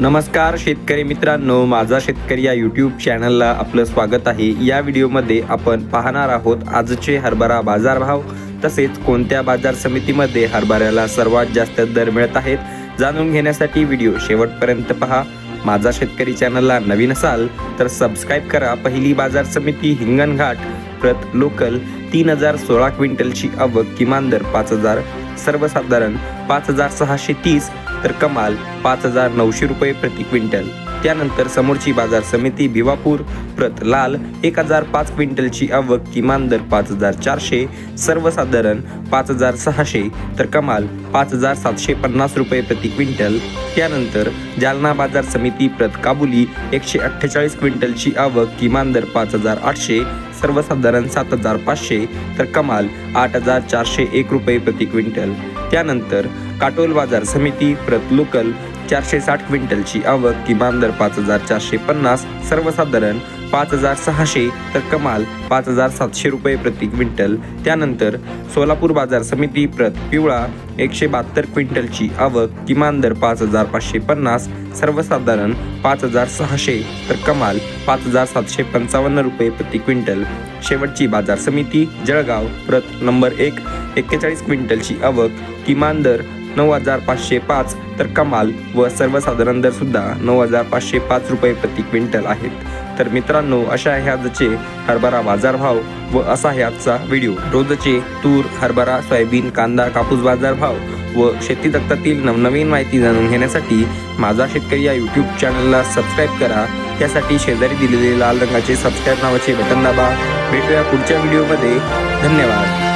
नमस्कार शेतकरी मित्रांनो. माझा शेतकरी या यूट्यूब चॅनलला आपलं स्वागत आहे. या व्हिडिओमध्ये आपण पाहणार आहोत आजचे हरभरा बाजारभाव तसेच कोणत्या बाजार समितीमध्ये हरभऱ्याला सर्वात जास्त दर मिळत आहेत जाणून घेण्यासाठी व्हिडिओ शेवटपर्यंत पहा. माझा शेतकरी चॅनलला नवीन असाल तर सबस्क्राईब करा. पहिली बाजार समिती हिंगणघाट प्रत लोकल तीन हजार सोळा क्विंटलची आवक किमान दर पाच हजार सर्वसाधारण पाच हजार सहाशे तीस तर कमाल पाच हजार नऊशे रुपये प्रति क्विंटल. त्यानंतर समोरची बाजार समिती भिवापूर प्रत लाल एक हजार पाच क्विंटलची आवक किमान दर पाच हजार चारशे सर्वसाधारण पाच हजार सहाशे तर कमाल पाच हजार सातशे पन्नास रुपये प्रति क्विंटल. त्यानंतर जालना बाजार समिती प्रत काबुली एकशे अठ्ठेचाळीस क्विंटलची आवक किमान दर पाच हजार आठशे सर्वसाधारण सात हजार पाचशे तर कमाल आठ हजार चारशे एक रुपये प्रति क्विंटल. त्यानंतर काटोल बाजार समिती प्रत लोकल चारशे साठ क्विंटलची आवक किमान दर पाच हजार चारशे पन्नास सर्वसाधारण पाच हजार सहाशे तर कमाल पाच हजार सातशे रुपये प्रति क्विंटल. त्यानंतर सोलापूर बाजार समिती प्रत पिवळा एकशे बहात्तर क्विंटलची आवक किमान दर पाच हजार पाचशे पन्नास सर्वसाधारण पाच हजार सहाशे तर कमाल पाच हजार सातशे पंचावन्न रुपये प्रति क्विंटल. शेवटची बाजार समिती जळगाव प्रत नंबर एक एक्केचाळीस क्विंटलची आवक किमान दर नऊ हजार पाचशे पाच तर कमाल व सर्वसाधारण दर सुद्धा नऊ हजार पाचशे पाच रुपये प्रति क्विंटल आहेत. तर मित्रांनो अशा आहे आजचे हरभरा बाजारभाव व असा आहे आजचा व्हिडिओ. रोजचे तूर हरभरा सोयाबीन कांदा कापूस बाजारभाव व शेती तक्तातील नवनवीन माहिती जाणून घेण्यासाठी माझा शेतकरी या यूट्यूब चॅनलला सबस्क्राईब करा. त्यासाठी शेजारी दिलेले लाल रंगाचे सबस्क्राईब नावाचे बटन दाबा. भेटूया पुढच्या व्हिडिओमध्ये. धन्यवाद.